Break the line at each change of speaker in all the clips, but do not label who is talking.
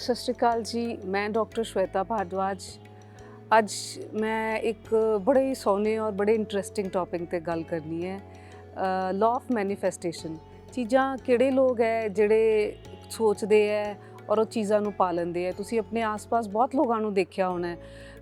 ਸਤਿ ਸ਼੍ਰੀ ਅਕਾਲ ਜੀ, ਮੈਂ ਡਾਕਟਰ ਸ਼ਵੇਤਾ ਭਾਰਦਵਾਜ। ਅੱਜ ਮੈਂ ਇੱਕ ਬੜੇ ਹੀ ਸੋਹਣੇ ਔਰ ਬੜੇ ਇੰਟਰਸਟਿੰਗ ਟੌਪਿਕ ਤੇ ਗੱਲ ਕਰਨੀ ਹੈ ਲਾਅ ਆਫ ਮੈਨੀਫੈਸਟੇਸ਼ਨ ਚੀਜ਼ਾਂ ਕਿਹੜੇ ਲੋਕ ਹੈ, ਜਿਹੜੇ ਸੋਚਦੇ ਹੈ ਔਰ ਉਹ ਚੀਜ਼ਾਂ ਨੂੰ ਪਾਲਣਦੇ ਹੈ। ਤੁਸੀਂ ਆਪਣੇ ਆਸ-ਪਾਸ ਬਹੁਤ ਲੋਕਾਂ ਨੂੰ ਦੇਖਿਆ ਹੋਣਾ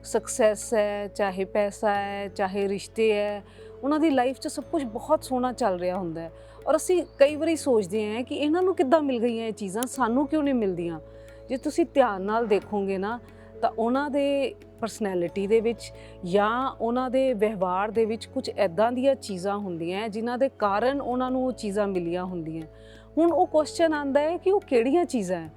ਸਕਸੈਸ ਹੈ, ਚਾਹੇ ਪੈਸਾ ਹੈ, ਚਾਹੇ ਰਿਸ਼ਤੇ ਹੈ, ਉਹਨਾਂ ਦੀ ਲਾਈਫ 'ਚ ਸਭ ਕੁਝ ਬਹੁਤ ਸੋਹਣਾ ਚੱਲ ਰਿਹਾ ਹੁੰਦਾ ਹੈ। ਔਰ ਅਸੀਂ ਕਈ ਵਾਰੀ ਸੋਚਦੇ ਹਾਂ ਕਿ ਇਹਨਾਂ ਨੂੰ ਕਿੱਦਾਂ ਮਿਲ ਗਈਆਂ ਇਹ ਚੀਜ਼ਾਂ, ਸਾਨੂੰ ਕਿਉਂ ਨਹੀਂ ਮਿਲਦੀਆਂ? ਜੇ ਤੁਸੀਂ ਧਿਆਨ ਨਾਲ ਦੇਖੋਗੇ ਨਾ ਤਾਂ ਉਹਨਾਂ ਦੇ ਪਰਸਨੈਲਿਟੀ ਦੇ ਵਿੱਚ ਜਾਂ ਉਹਨਾਂ ਦੇ ਵਿਵਹਾਰ ਦੇ ਵਿੱਚ ਕੁਝ ਐਦਾਂ ਦੀਆਂ ਚੀਜ਼ਾਂ ਹੁੰਦੀਆਂ ਹੈ, ਜਿਨ੍ਹਾਂ ਦੇ ਕਾਰਨ ਉਹਨਾਂ ਨੂੰ ਉਹ ਚੀਜ਼ਾਂ ਮਿਲੀਆਂ ਹੁੰਦੀਆਂ ਹੁਣ ਉਹ ਕੁਐਸਚਨ ਆਂਦਾ ਹੈ ਕਿ ਉਹ ਕਿਹੜੀਆਂ ਚੀਜ਼ਾਂ ਹੈ?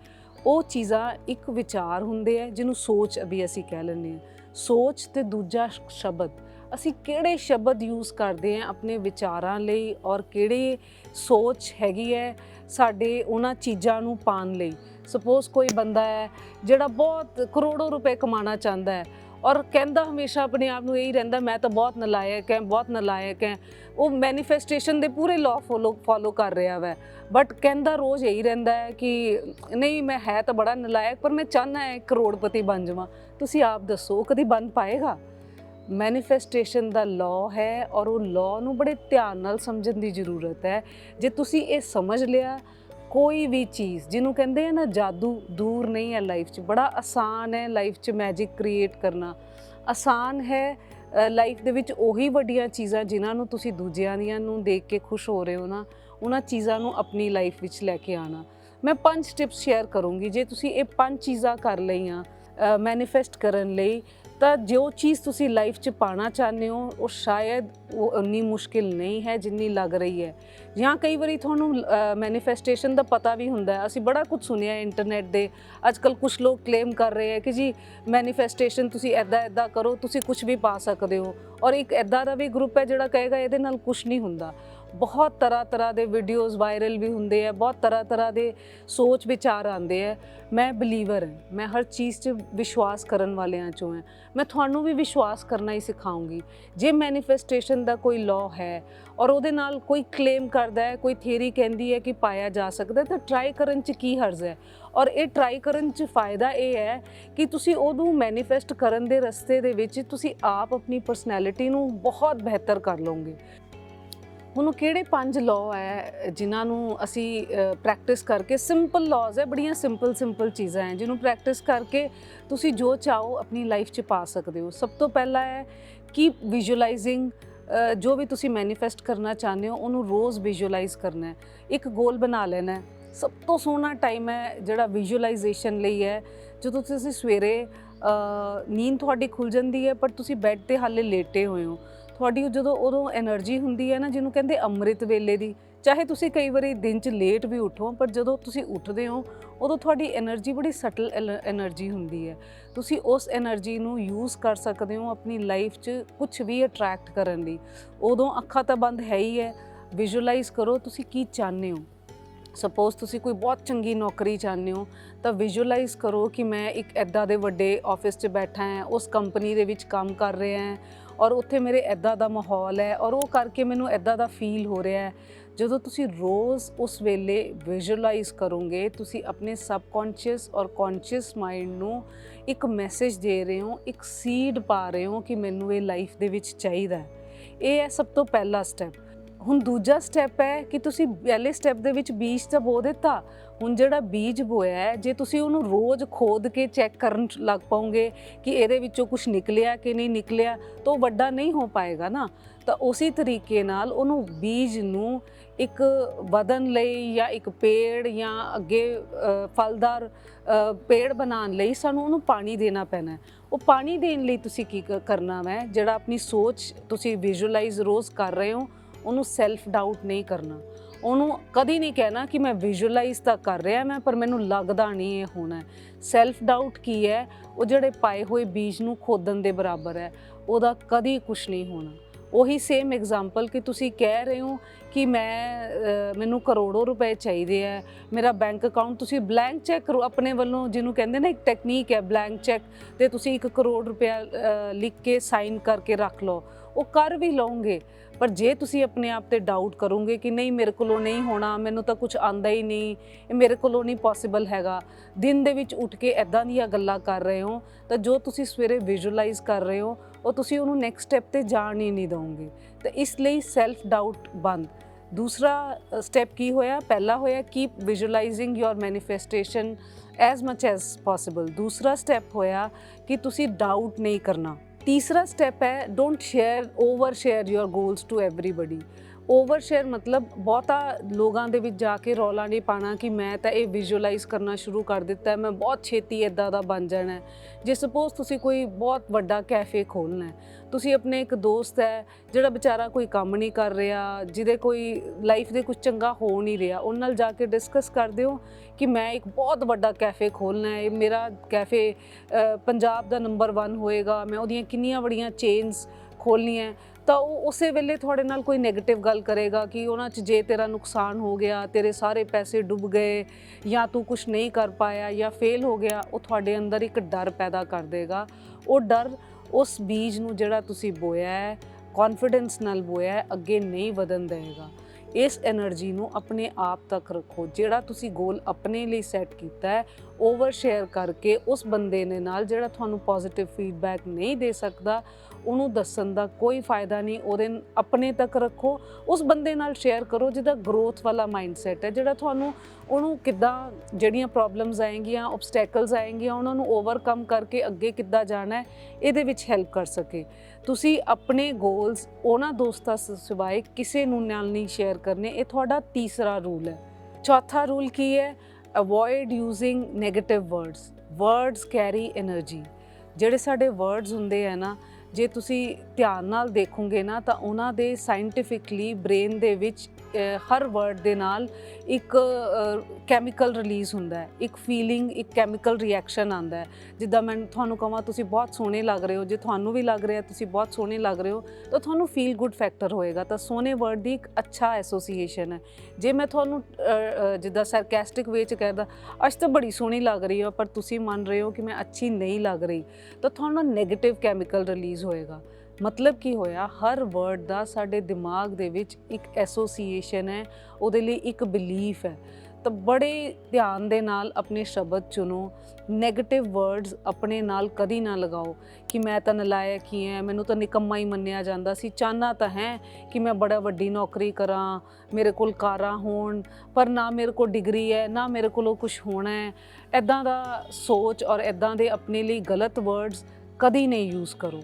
ਉਹ ਚੀਜ਼ਾਂ ਇੱਕ ਵਿਚਾਰ ਹੁੰਦੇ ਹੈ ਜਿਹਨੂੰ ਸੋਚ ਅਭੀ ਅਸੀਂ ਕਹਿ ਲੈਂਦੇ ਹਾਂ। ਸੋਚ ਤੇ ਦੂਜਾ ਸ਼ਬਦ। ਅਸੀਂ ਕਿਹੜੇ ਸ਼ਬਦ ਯੂਜ਼ ਕਰਦੇ ਹਾਂ ਆਪਣੇ ਵਿਚਾਰਾਂ ਲਈ ਔਰ ਕਿਹੜੇ ਸੋਚ ਹੈਗੀ ਹੈ ਸਾਡੇ ਉਹਨਾਂ ਚੀਜ਼ਾਂ ਨੂੰ ਪਾਣ ਲਈ? ਸਪੋਜ਼ ਕੋਈ ਬੰਦਾ ਹੈ ਜਿਹੜਾ ਬਹੁਤ ਕਰੋੜੋਂ ਰੁਪਏ ਕਮਾਉਣਾ ਚਾਹੁੰਦਾ ਹੈ ਔਰ ਕਹਿੰਦਾ ਹਮੇਸ਼ਾ ਆਪਣੇ ਆਪ ਨੂੰ ਇਹੀ ਰਹਿੰਦਾ, ਮੈਂ ਤਾਂ ਬਹੁਤ ਨਲਾਇਕ ਹੈ, ਬਹੁਤ ਨਲਾਇਕ ਹੈ। ਉਹ ਮੈਨੀਫੈਸਟੇਸ਼ਨ ਦੇ ਪੂਰੇ ਲਾਅ ਫੋਲੋ ਫੋਲੋ ਕਰ ਰਿਹਾ ਵੈ। ਬਟ ਕਹਿੰਦਾ ਰੋਜ਼ ਇਹੀ ਰਹਿੰਦਾ ਹੈ ਕਿ ਨਹੀਂ, ਮੈਂ ਹੈ ਤਾਂ ਬੜਾ ਨਲਾਇਕ, ਪਰ ਮੈਂ ਚਾਹਨਾ ਹੈ ਕਰੋੜਪਤੀ ਬਣ ਜਾਵਾਂ। ਤੁਸੀਂ ਆਪ ਦੱਸੋ, ਉਹ ਕਦੀ ਬਣ ਪਾਏਗਾ? ਮੈਨੀਫੈਸਟੇਸ਼ਨ ਦਾ ਲਾਅ ਹੈ ਔਰ ਉਹ ਲਾਅ ਨੂੰ ਬੜੇ ਧਿਆਨ ਨਾਲ ਸਮਝਣ ਦੀ ਜ਼ਰੂਰਤ ਹੈ। ਜੇ ਤੁਸੀਂ ਇਹ ਸਮਝ ਲਿਆ ਕੋਈ ਵੀ ਚੀਜ਼, ਜਿਹਨੂੰ ਕਹਿੰਦੇ ਆ ਨਾ, ਜਾਦੂ ਦੂਰ ਨਹੀਂ ਹੈ ਲਾਈਫ 'ਚ। ਬੜਾ ਆਸਾਨ ਹੈ ਲਾਈਫ 'ਚ ਮੈਜਿਕ ਕ੍ਰੀਏਟ ਕਰਨਾ। ਆਸਾਨ ਹੈ ਲਾਈਫ ਦੇ ਵਿੱਚ ਉਹੀ ਵੱਡੀਆਂ ਚੀਜ਼ਾਂ ਜਿਨ੍ਹਾਂ ਨੂੰ ਤੁਸੀਂ ਦੂਜਿਆਂ ਦੀਆਂ ਨੂੰ ਦੇਖ ਕੇ ਖੁਸ਼ ਹੋ ਰਹੇ ਹੋ ਨਾ, ਉਹਨਾਂ ਚੀਜ਼ਾਂ ਨੂੰ ਆਪਣੀ ਲਾਈਫ ਵਿੱਚ ਲੈ ਕੇ ਆਣਾ। ਮੈਂ ਪੰਜ ਟਿਪਸ ਸ਼ੇਅਰ ਕਰੂੰਗੀ। ਜੇ ਤੁਸੀਂ ਇਹ ਪੰਜ ਚੀਜ਼ਾਂ ਕਰ ਲਈਆਂ ਮੈਨੀਫੈਸਟ ਕਰਨ ਲਈ ਤਾਂ ਜੋ ਚੀਜ਼ ਤੁਸੀਂ ਲਾਈਫ 'ਚ ਪਾਣਾ ਚਾਹੁੰਦੇ ਹੋ, ਉਹ ਸ਼ਾਇਦ ਉਹ ਉਨੀ ਮੁਸ਼ਕਿਲ ਨਹੀਂ ਹੈ ਜਿੰਨੀ ਲੱਗ ਰਹੀ ਹੈ। ਜਾਂ ਕਈ ਵਾਰੀ ਤੁਹਾਨੂੰ ਮੈਨੀਫੈਸਟੇਸ਼ਨ ਦਾ ਪਤਾ ਵੀ ਹੁੰਦਾ ਹੈ। ਅਸੀਂ ਬੜਾ ਕੁਝ ਸੁਣਿਆ ਇੰਟਰਨੈਟ ਦੇ। ਅੱਜ ਕੱਲ ਕੁਝ ਲੋਕ ਕਲੇਮ ਕਰ ਰਹੇ ਹੈ ਕਿ ਜੀ ਮੈਨੀਫੈਸਟੇਸ਼ਨ ਤੁਸੀਂ ਐਦਾਂ ਐਦਾਂ ਕਰੋ, ਤੁਸੀਂ ਕੁਝ ਵੀ ਪਾ ਸਕਦੇ ਹੋ। ਔਰ ਇੱਕ ਐਦਾਂ ਦਾ ਵੀ ਗਰੁੱਪ ਹੈ ਜਿਹੜਾ ਕਹੇਗਾ, ਇਹਦੇ ਨਾਲ ਕੁਝ ਨਹੀਂ ਹੁੰਦਾ। ਬਹੁਤ ਤਰ੍ਹਾਂ ਤਰ੍ਹਾਂ ਦੇ ਵੀਡੀਓਜ਼ ਵਾਇਰਲ ਵੀ ਹੁੰਦੇ ਆ, ਬਹੁਤ ਤਰ੍ਹਾਂ ਤਰ੍ਹਾਂ ਦੇ ਸੋਚ ਵਿਚਾਰ ਆਉਂਦੇ ਆ। ਮੈਂ ਬਲੀਵਰ ਹਾਂ, ਮੈਂ ਹਰ ਚੀਜ਼ 'ਚ ਵਿਸ਼ਵਾਸ ਕਰਨ ਵਾਲਿਆਂ ਚੋਂ ਹਾਂ। ਮੈਂ ਤੁਹਾਨੂੰ ਵੀ ਵਿਸ਼ਵਾਸ ਕਰਨਾ ਹੀ ਸਿਖਾਉਂਗੀ। ਜੇ ਮੈਨੀਫੈਸਟੇਸ਼ਨ ਦਾ ਕੋਈ ਲਾਅ ਹੈ ਔਰ ਉਹਦੇ ਨਾਲ ਕੋਈ ਕਲੇਮ ਕਰਦਾ ਹੈ, ਕੋਈ ਥਿਊਰੀ ਕਹਿੰਦੀ ਹੈ ਕਿ ਪਾਇਆ ਜਾ ਸਕਦਾ, ਤਾਂ ਟਰਾਈ ਕਰਨ 'ਚ ਕੀ ਹਰਜ਼ ਹੈ? ਔਰ ਇਹ ਟਰਾਈ ਕਰਨ 'ਚ ਫਾਇਦਾ ਇਹ ਹੈ ਕਿ ਤੁਸੀਂ ਉਹਨੂੰ ਮੈਨੀਫੈਸਟ ਕਰਨ ਦੇ ਰਸਤੇ ਦੇ ਵਿੱਚ ਤੁਸੀਂ ਆਪ ਆਪਣੀ ਪਰਸਨੈਲਿਟੀ ਨੂੰ ਬਹੁਤ ਬਿਹਤਰ ਕਰ ਲਓਗੇ। ਹੁਣ ਕਿਹੜੇ ਪੰਜ ਲਾਅ ਹੈ, ਜਿਨ੍ਹਾਂ ਨੂੰ ਅਸੀਂ ਪ੍ਰੈਕਟਿਸ ਕਰਕੇ ਸਿੰਪਲ ਲਾਅਜ਼ ਹੈ, ਬੜੀਆਂ ਸਿੰਪਲ ਸਿੰਪਲ ਚੀਜ਼ਾਂ ਹੈ, ਜਿਹਨੂੰ ਪ੍ਰੈਕਟਿਸ ਕਰਕੇ ਤੁਸੀਂ ਜੋ ਚਾਹੋ ਆਪਣੀ ਲਾਈਫ 'ਚ ਪਾ ਸਕਦੇ ਹੋ। ਸਭ ਤੋਂ ਪਹਿਲਾ ਹੈ ਕਿ ਵਿਜ਼ੂਅਲਾਈਜ਼ਿੰਗ ਜੋ ਵੀ ਤੁਸੀਂ ਮੈਨੀਫੈਸਟ ਕਰਨਾ ਚਾਹੁੰਦੇ ਹੋ, ਉਹਨੂੰ ਰੋਜ਼ ਵਿਜ਼ੂਅਲਾਈਜ਼ ਕਰਨਾ ਹੈ। ਇੱਕ ਗੋਲ ਬਣਾ ਲੈਣਾ ਹੈ। ਸਭ ਤੋਂ ਸੋਹਣਾ ਟਾਈਮ ਹੈ, ਜਿਹੜਾ ਵਿਜ਼ੂਅਲਾਈਜ਼ੇਸ਼ਨ ਲਈ ਹੈ, ਜਦੋਂ ਤੁਸੀਂ ਸਵੇਰੇ ਨੀਂਦ ਤੁਹਾਡੀ ਖੁੱਲ ਜਾਂਦੀ ਹੈ, ਪਰ ਤੁਸੀਂ ਬੈੱਡ ਤੇ ਹਾਲੇ ਲੇਟੇ ਹੋਏ ਹੋ। ਤੁਹਾਡੀ ਜਦੋਂ ਉਦੋਂ એનર્ਜੀ ਹੁੰਦੀ ਹੈ ਨਾ, ਜਿਹਨੂੰ ਕਹਿੰਦੇ ਅੰਮ੍ਰਿਤ ਵੇਲੇ ਦੀ, ਚਾਹੇ ਤੁਸੀਂ ਕਈ ਵਾਰੀ ਦਿਨ 'ਚ ਲੇਟ ਵੀ ਉਠੋ, ਪਰ ਜਦੋਂ ਤੁਸੀਂ ਉੱਠਦੇ ਹੋ, ਉਦੋਂ ਤੁਹਾਡੀ એનર્ਜੀ ਬੜੀ ਸਟਲ એનર્ਜੀ ਹੁੰਦੀ ਹੈ। ਤੁਸੀਂ ਉਸ એનર્ਜੀ ਨੂੰ ਯੂਜ਼ ਕਰ ਸਕਦੇ ਹੋ ਆਪਣੀ ਲਾਈਫ 'ਚ ਕੁਝ ਵੀ ਅਟਰੈਕਟ ਕਰਨ ਲਈ। ਉਦੋਂ ਅੱਖਾਂ ਤਾਂ ਬੰਦ ਹੈ ਹੀ ਹੈ। ਵਿਜ਼ੂਅਲਾਈਜ਼ ਕਰੋ ਤੁਸੀਂ ਕੀ ਚਾਹੁੰਦੇ ਹੋ। ਸਪੋਜ਼ ਤੁਸੀਂ ਕੋਈ ਬਹੁਤ ਚੰਗੀ ਨੌਕਰੀ ਚਾਹੁੰਦੇ ਹੋ, ਤਾਂ ਵਿਜ਼ੂਅਲਾਈਜ਼ ਕਰੋ ਕਿ ਮੈਂ ਇੱਕ ਐਦਾਂ ਦੇ ਵੱਡੇ ਆਫਿਸ 'ਚ ਬੈਠਾ ਹਾਂ, ਉਸ ਕੰਪਨੀ ਦੇ ਵਿੱਚ ਕੰਮ ਕਰ ਰਿਹਾ ਹਾਂ ਔਰ ਉੱਥੇ ਮੇਰੇ ਐਦਾਂ ਦਾ ਮਾਹੌਲ ਹੈ ਔਰ ਉਹ ਕਰਕੇ ਮੈਨੂੰ ਐਦਾਂ ਦਾ ਫੀਲ ਹੋ ਰਿਹਾ ਹੈ। ਜਦੋਂ ਤੁਸੀਂ ਰੋਜ਼ ਉਸ ਵੇਲੇ ਵਿਜ਼ੂਅਲਾਈਜ਼ ਕਰੋਗੇ, ਤੁਸੀਂ ਆਪਣੇ ਸਬਕੌਂਸ਼ੀਅਸ ਔਰ ਕੌਂਸ਼ੀਅਸ ਮਾਈਂਡ ਨੂੰ ਇੱਕ ਮੈਸੇਜ ਦੇ ਰਹੇ ਹੋ, ਇੱਕ ਸੀਡ ਪਾ ਰਹੇ ਹੋ ਕਿ ਮੈਨੂੰ ਇਹ ਲਾਈਫ ਦੇ ਵਿੱਚ ਚਾਹੀਦਾ ਇਹ ਹੈ ਸਭ ਤੋਂ ਪਹਿਲਾ ਸਟੈਪ ਹੁਣ ਦੂਜਾ ਸਟੈਪ ਹੈ ਕਿ ਤੁਸੀਂ ਪਹਿਲੇ ਸਟੈਪ ਦੇ ਵਿੱਚ ਬੀਜ ਤਾਂ ਬੋ ਦਿੱਤਾ। ਹੁਣ ਜਿਹੜਾ ਬੀਜ ਬੋਇਆ ਹੈ, ਜੇ ਤੁਸੀਂ ਉਹਨੂੰ ਰੋਜ਼ ਖੋਦ ਕੇ ਚੈੱਕ ਕਰਨ ਲੱਗ ਪਾਉਂਗੇ ਕਿ ਇਹਦੇ ਵਿੱਚੋਂ ਕੁਝ ਨਿਕਲਿਆ ਕਿ ਨਹੀਂ ਨਿਕਲਿਆ, ਤਾਂ ਉਹ ਵੱਡਾ ਨਹੀਂ ਹੋ ਪਾਏਗਾ ਨਾ। ਤਾਂ ਉਸੇ ਤਰੀਕੇ ਨਾਲ ਉਹਨੂੰ ਬੀਜ ਨੂੰ ਇੱਕ ਵਧਣ ਲਈ ਜਾਂ ਇੱਕ ਪੇੜ ਜਾਂ ਅੱਗੇ ਫਲਦਾਰ ਪੇੜ ਬਣਾਉਣ ਲਈ ਸਾਨੂੰ ਉਹਨੂੰ ਪਾਣੀ ਦੇਣਾ ਪੈਣਾ ਉਹ ਪਾਣੀ ਦੇਣ ਲਈ ਤੁਸੀਂ ਕੀ ਕ- ਕਰਨਾ ਹੈ ਜਿਹੜਾ ਆਪਣੀ ਸੋਚ ਤੁਸੀਂ ਵਿਜ਼ੂਅਲਾਈਜ਼ ਰੋਜ਼ ਕਰ ਰਹੇ ਹੋ ਉਹਨੂੰ ਸੈਲਫ ਡਾਊਟ ਨਹੀਂ ਕਰਨਾ। ਉਹਨੂੰ ਕਦੀ ਨਹੀਂ ਕਹਿਣਾ ਕਿ ਮੈਂ ਵਿਜ਼ੂਅਲਾਈਜ਼ ਤਾਂ ਕਰ ਰਿਹਾ ਮੈਂ, ਪਰ ਮੈਨੂੰ ਲੱਗਦਾ ਨਹੀਂ ਇਹ ਹੋਣਾ। ਸੈਲਫ ਡਾਊਟ ਕੀ ਹੈ? ਉਹ ਜਿਹੜੇ ਪਾਏ ਹੋਏ ਬੀਜ ਨੂੰ ਖੋਦਣ ਦੇ ਬਰਾਬਰ ਹੈ। ਉਹਦਾ ਕਦੀ ਕੁਝ ਨਹੀਂ ਹੋਣਾ। ਉਹੀ ਸੇਮ ਐਗਜ਼ਾਮਪਲ ਕਿ ਤੁਸੀਂ ਕਹਿ ਰਹੇ ਹੋ ਕਿ ਮੈਂ ਮੈਨੂੰ ਕਰੋੜੋ ਰੁਪਏ ਚਾਹੀਦੇ ਹੈ ਮੇਰਾ ਬੈਂਕ ਅਕਾਊਂਟ ਤੁਸੀਂ ਬਲੈਂਕ ਚੈੱਕ ਕਰੋ। ਆਪਣੇ ਵੱਲੋਂ ਜਿਹਨੂੰ ਕਹਿੰਦੇ ਨੇ, ਇੱਕ ਟੈਕਨੀਕ ਹੈ ਬਲੈਂਕ ਚੈੱਕ ਤੇ ਤੁਸੀਂ 1 ਕਰੋੜ ਰੁਪਇਆ ਲਿਖ ਕੇ ਸਾਈਨ ਕਰਕੇ ਰੱਖ ਲਓ। ਉਹ ਕਰ ਵੀ ਲਓਗੇ। ਪਰ ਜੇ ਤੁਸੀਂ ਆਪਣੇ ਆਪ ਤੇ ਡਾਊਟ ਕਰੋਗੇ ਕਿ ਨਹੀਂ, ਮੇਰੇ ਕੋਲੋਂ ਨਹੀਂ ਹੋਣਾ, ਮੈਨੂੰ ਤਾਂ ਕੁਝ ਆਂਦਾ ਹੀ ਨਹੀਂ, ਇਹ ਮੇਰੇ ਕੋਲੋਂ ਨਹੀਂ ਪੋਸੀਬਲ ਹੈਗਾ। ਦਿਨ ਦੇ ਵਿੱਚ ਉੱਠ ਕੇ ਐਦਾਂ ਦੀਆਂ ਗੱਲਾਂ ਕਰ ਰਹੇ ਹੋ, ਤਾਂ ਜੋ ਤੁਸੀਂ ਸਵੇਰੇ ਵਿਜ਼ੂਅਲਾਈਜ਼ ਕਰ ਰਹੇ ਹੋ, ਉਹ ਤੁਸੀਂ ਉਹਨੂੰ ਨੈਕਸਟ ਸਟੈਪ ਤੇ ਜਾਣ ਹੀ ਨਹੀਂ ਦੋਗੇ ਤਾਂ ਇਸ ਲਈ ਸੈਲਫ ਡਾਊਟ ਬੰਦ। ਦੂਸਰਾ ਸਟੈਪ ਕੀ ਹੋਇਆ? ਪਹਿਲਾ ਹੋਇਆ keep visualising your manifestation as much as possible ਦੂਸਰਾ ਸਟੈਪ ਹੋਇਆ ਕਿ ਤੁਸੀਂ ਡਾਊਟ ਨਹੀਂ ਕਰਨਾ। ਤੀਸਰਾ ਸਟੈਪ ਹੈ don't share over share your goals to everybody over share ਮਤਲਬ ਬਹੁਤਾ ਲੋਕਾਂ ਦੇ ਵਿੱਚ ਜਾ ਕੇ ਰੌਲਾ ਨਹੀਂ ਪਾਣਾ ਕਿ ਮੈਂ ਤਾਂ ਇਹ ਵਿਜ਼ੂਅਲਾਈਜ਼ ਕਰਨਾ ਸ਼ੁਰੂ ਕਰ ਦਿੱਤਾ ਮੈਂ ਬਹੁਤ ਛੇਤੀ ਇਦਾਂ ਦਾ ਬਣ ਜਾਣਾ ਜੇ ਸਪੋਜ਼ ਤੁਸੀਂ ਕੋਈ ਬਹੁਤ ਵੱਡਾ ਕੈਫੇ ਖੋਲ੍ਹਣਾ ਹੈ, ਤੁਸੀਂ ਆਪਣੇ ਇੱਕ ਦੋਸਤ ਹੈ, ਜਿਹੜਾ ਵਿਚਾਰਾ ਕੋਈ ਕੰਮ ਨਹੀਂ ਕਰ ਰਿਹਾ, ਜਿਹਦੇ ਕੋਈ ਲਾਈਫ ਦੇ ਕੁਝ ਚੰਗਾ ਹੋ ਨਹੀਂ ਰਿਹਾ ਉਹਨਾਂ ਨਾਲ ਜਾ ਕੇ ਡਿਸਕਸ ਕਰਦੇ ਹੋ ਕਿ ਮੈਂ ਇੱਕ ਬਹੁਤ ਵੱਡਾ ਕੈਫੇ ਖੋਲ੍ਹਣਾ ਹੈ, ਇਹ ਮੇਰਾ ਕੈਫੇ ਪੰਜਾਬ ਦਾ ਨੰਬਰ 1 ਹੋਏਗਾ, ਮੈਂ ਉਹਦੀਆਂ ਕਿੰਨੀਆਂ ਬੜੀਆਂ ਚੇਨਸ ਖੋਲਣੀਆਂ ਤਾਂ ਉਹ ਉਸੇ ਵੇਲੇ ਤੁਹਾਡੇ ਨਾਲ ਕੋਈ ਨੈਗੇਟਿਵ ਗੱਲ ਕਰੇਗਾ ਕਿ ਉਹਨਾਂ 'ਚ ਜੇ ਤੇਰਾ ਨੁਕਸਾਨ ਹੋ ਗਿਆ, ਤੇਰੇ ਸਾਰੇ ਪੈਸੇ ਡੁੱਬ ਗਏ ਜਾਂ ਤੂੰ ਕੁਝ ਨਹੀਂ ਕਰ ਪਾਇਆ ਜਾਂ ਫੇਲ ਹੋ ਗਿਆ, ਉਹ ਤੁਹਾਡੇ ਅੰਦਰ ਇੱਕ ਡਰ ਪੈਦਾ ਕਰ ਦੇਗਾ। ਉਹ ਡਰ ਉਸ ਬੀਜ ਨੂੰ ਜਿਹੜਾ ਤੁਸੀਂ ਬੋਇਆ ਹੈ ਕੌਨਫੀਡੈਂਸ ਨਾਲ ਬੋਇਆ ਹੈ, ਅੱਗੇ ਨਹੀਂ ਵਧਣ ਦੇਗਾ। ਇਸ એનર્ਜੀ ਨੂੰ ਆਪਣੇ ਆਪ ਤੱਕ ਰੱਖੋ। ਜਿਹੜਾ ਤੁਸੀਂ ਗੋਲ ਆਪਣੇ ਲਈ ਸੈੱਟ ਕੀਤਾ ਹੈ ਓਵਰ ਸ਼ੇਅਰ ਕਰਕੇ ਉਸ ਬੰਦੇ ਨੇ ਨਾਲ ਜਿਹੜਾ ਤੁਹਾਨੂੰ ਪੋਜ਼ਿਟਿਵ ਫੀਡਬੈਕ ਨਹੀਂ ਦੇ ਸਕਦਾ ਉਹਨੂੰ ਦੱਸਣ ਦਾ ਕੋਈ ਫਾਇਦਾ ਨਹੀਂ, ਉਹਦੇ ਆਪਣੇ ਤੱਕ ਰੱਖੋ। ਉਸ ਬੰਦੇ ਨਾਲ ਸ਼ੇਅਰ ਕਰੋ ਜਿਹਦਾ ਗਰੋਥ ਵਾਲਾ ਮਾਈਂਡਸੈਟ ਹੈ, ਜਿਹੜਾ ਤੁਹਾਨੂੰ ਉਹਨੂੰ ਕਿੱਦਾਂ ਜਿਹੜੀਆਂ ਪ੍ਰੋਬਲਮਸ ਆਏਗੀਆਂ ਆਬਸਟੈਕਲਸ ਆਏਗੀਆਂ, ਉਹਨਾਂ ਨੂੰ ਓਵਰਕਮ ਕਰਕੇ ਅੱਗੇ ਕਿੱਦਾਂ ਜਾਣਾ ਹੈ, ਇਹਦੇ ਵਿੱਚ ਹੈਲਪ ਕਰ ਸਕੇ। ਤੁਸੀਂ ਆਪਣੇ ਗੋਲਸ ਉਹਨਾਂ ਦੋਸਤਾਂ ਸਿਵਾਏ ਕਿਸੇ ਨੂੰ ਨਾਲ ਨਹੀਂ ਸ਼ੇਅਰ ਕਰਨੇ, ਇਹ ਤੁਹਾਡਾ ਤੀਸਰਾ ਰੂਲ ਹੈ। ਚੌਥਾ ਰੂਲ ਕੀ ਹੈ? Avoid using negative words words carry energy ਜਿਹੜੇ ਸਾਡੇ ਵਰਡਸ ਹੁੰਦੇ ਆ ਨਾ ਜੇ ਤੁਸੀਂ ਧਿਆਨ ਨਾਲ ਦੇਖੋਗੇ ਨਾ ਤਾਂ ਉਹਨਾਂ ਦੇ ਸਾਇੰਟੀਫਿਕਲੀ ਬ੍ਰੇਨ ਦੇ ਵਿੱਚ ਹਰ ਵਰਡ ਦੇ ਨਾਲ ਇੱਕ ਕੈਮੀਕਲ ਰਿਲੀਜ਼ ਹੁੰਦਾ ਹੈ। ਇੱਕ ਫੀਲਿੰਗ ਇੱਕ ਕੈਮੀਕਲ ਰਿਐਕਸ਼ਨ ਆਉਂਦਾ ਹੈ। ਜਿੱਦਾਂ ਮੈਂ ਤੁਹਾਨੂੰ ਕਹਾਂ, ਤੁਸੀਂ ਬਹੁਤ ਸੋਹਣੇ ਲੱਗ ਰਹੇ ਹੋ। ਜੇ ਤੁਹਾਨੂੰ ਵੀ ਲੱਗ ਰਿਹਾ, ਤੁਸੀਂ ਬਹੁਤ ਸੋਹਣੇ ਲੱਗ ਰਹੇ ਹੋ, ਤਾਂ ਤੁਹਾਨੂੰ ਫੀਲ ਗੁੱਡ ਫੈਕਟਰ ਹੋਏਗਾ। ਤਾਂ ਸੋਹਣੇ ਵਰਡ ਦੀ ਇੱਕ ਅੱਛਾ ਐਸੋਸੀਏਸ਼ਨ ਹੈ। ਜੇ ਮੈਂ ਤੁਹਾਨੂੰ ਜਿੱਦਾਂ ਸਰਕੈਸਟਿਕ ਵੇ ਚ ਕਹਿੰਦਾ, ਅੱਜ ਤਾਂ ਬੜੀ ਸੋਹਣੀ ਲੱਗ ਰਹੀ ਹੋ, ਪਰ ਤੁਸੀਂ ਮੰਨ ਰਹੇ ਹੋ ਕਿ ਮੈਂ ਅੱਛੀ ਨਹੀਂ ਲੱਗ ਰਹੀ। ਤਾਂ ਤੁਹਾਨੂੰ ਨੈਗੇਟਿਵ ਕੈਮੀਕਲ ਰਿਲੀਜ਼ ਹੋਏਗਾ। ਮਤਲਬ ਕੀ ਹੋਇਆ, ਹਰ ਵਰਡ ਦਾ ਸਾਡੇ ਦਿਮਾਗ ਦੇ ਵਿੱਚ ਇੱਕ ਐਸੋਸੀਏਸ਼ਨ ਹੈ, ਉਹਦੇ ਲਈ ਇੱਕ ਬਿਲੀਫ ਹੈ। ਤਾਂ ਬੜੇ ਧਿਆਨ ਦੇ ਨਾਲ ਆਪਣੇ ਸ਼ਬਦ ਚੁਣੋ 네ਗੇਟਿਵ ਵਰਡਸ ਆਪਣੇ ਨਾਲ ਕਦੀ ਨਾ ਲਗਾਓ ਕਿ ਮੈਂ ਤਾਂ ਨਲਾਇਕ ਹੀ ਹਾਂ, ਮੈਨੂੰ ਤਾਂ ਨਿਕੰਮਾ ਹੀ ਮੰਨਿਆ ਜਾਂਦਾ ਸੀ। ਚਾਹਨਾ ਤਾਂ ਹੈ ਕਿ ਮੈਂ ਬੜਾ ਵੱਡੀ ਨੌਕਰੀ ਕਰਾਂ, ਮੇਰੇ ਕੋਲ ਕਾਰਾਂ ਹੋਣ, ਪਰ ਨਾ ਮੇਰੇ ਕੋਲ ਡਿਗਰੀ ਹੈ, ਨਾ ਮੇਰੇ ਕੋਲੋਂ ਕੁਝ ਹੋਣਾ ਹੈ। ਐਦਾਂ ਦਾ ਸੋਚ ਔਰ ਐਦਾਂ ਦੇ ਆਪਣੇ ਲਈ ਗਲਤ ਵਰਡਸ ਕਦੀ ਨਹੀਂ ਯੂਜ਼ ਕਰੋ।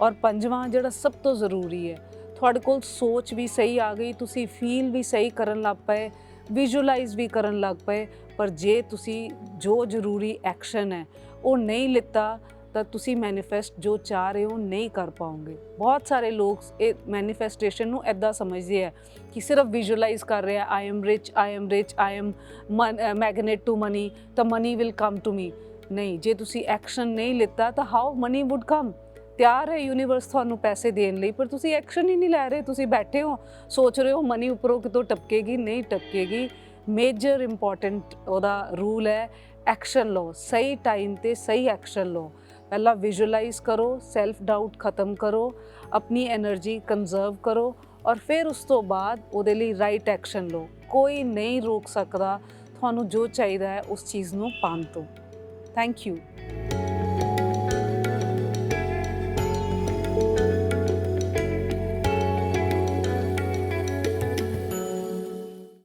ਔਰ ਪੰਜਵਾਂ ਜਿਹੜਾ ਸਭ ਤੋਂ ਜ਼ਰੂਰੀ ਹੈ, ਤੁਹਾਡੇ ਕੋਲ ਸੋਚ ਵੀ ਸਹੀ ਆ ਗਈ, ਤੁਸੀਂ ਫੀਲ ਵੀ ਸਹੀ ਕਰਨ ਲੱਗ ਪਏ ਵਿਜ਼ੂਅਲਾਈਜ਼ ਵੀ ਕਰਨ ਲੱਗ ਪਏ, ਪਰ ਜੇ ਤੁਸੀਂ ਜੋ ਜ਼ਰੂਰੀ ਐਕਸ਼ਨ ਹੈ, ਉਹ ਨਹੀਂ ਲਿੱਤਾ, ਤਾਂ ਤੁਸੀਂ ਮੈਨੀਫੈਸਟ ਜੋ ਚਾਹ ਰਹੇ ਹੋ ਨਹੀਂ ਕਰ ਪਾਓਗੇ। ਬਹੁਤ ਸਾਰੇ ਲੋਕ ਇਹ ਮੈਨੀਫੈਸਟੇਸ਼ਨ ਨੂੰ ਐਦਾਂ ਸਮਝਦੇ ਆ ਕਿ ਸਿਰਫ ਵਿਜ਼ੂਅਲਾਈਜ਼ ਕਰ ਰਿਹਾ I am rich I am rich I am magnet to money ਤਾਂ money will come to me ਨਹੀਂ, ਜੇ ਤੁਸੀਂ ਐਕਸ਼ਨ ਨਹੀਂ ਲਿੱਤਾ, ਤਾਂ ਹਾਊ ਮਨੀ ਵੁੱਡ ਕਮ ਤਿਆਰ ਹੈ ਯੂਨੀਵਰਸ ਤੁਹਾਨੂੰ ਪੈਸੇ ਦੇਣ ਲਈ, ਪਰ ਤੁਸੀਂ ਐਕਸ਼ਨ ਹੀ ਨਹੀਂ ਲੈ ਰਹੇ, ਤੁਸੀਂ ਬੈਠੇ ਹੋ, ਸੋਚ ਰਹੇ ਹੋ ਮਨੀ ਉੱਪਰੋਂ ਕਿਤੋਂ ਟਪਕੇਗੀ, ਨਹੀਂ ਟਪਕੇਗੀ। ਮੇਜਰ ਇੰਪੋਰਟੈਂਟ ਉਹਦਾ ਰੂਲ ਹੈ ਐਕਸ਼ਨ ਲਓ, ਸਹੀ ਟਾਈਮ ਤੇ ਸਹੀ ਐਕਸ਼ਨ ਲਓ। ਪਹਿਲਾਂ ਵਿਜ਼ੂਅਲਾਈਜ਼ ਕਰੋ ਸੈਲਫ ਡਾਊਟ ਖਤਮ ਕਰੋ, ਆਪਣੀ એનર્ਜੀ ਕੰਜ਼ਰਵ ਕਰੋ ਔਰ ਫਿਰ ਉਸ ਤੋਂ ਬਾਅਦ ਉਹਦੇ ਲਈ ਰਾਈਟ ਐਕਸ਼ਨ ਲਓ। ਕੋਈ ਨਹੀਂ ਰੋਕ ਸਕਦਾ, ਤੁਹਾਨੂੰ ਜੋ ਚਾਹੀਦਾ ਹੈ ਉਸ ਚੀਜ਼ ਨੂੰ ਪਾਉਣ ਤੋਂ। Thank you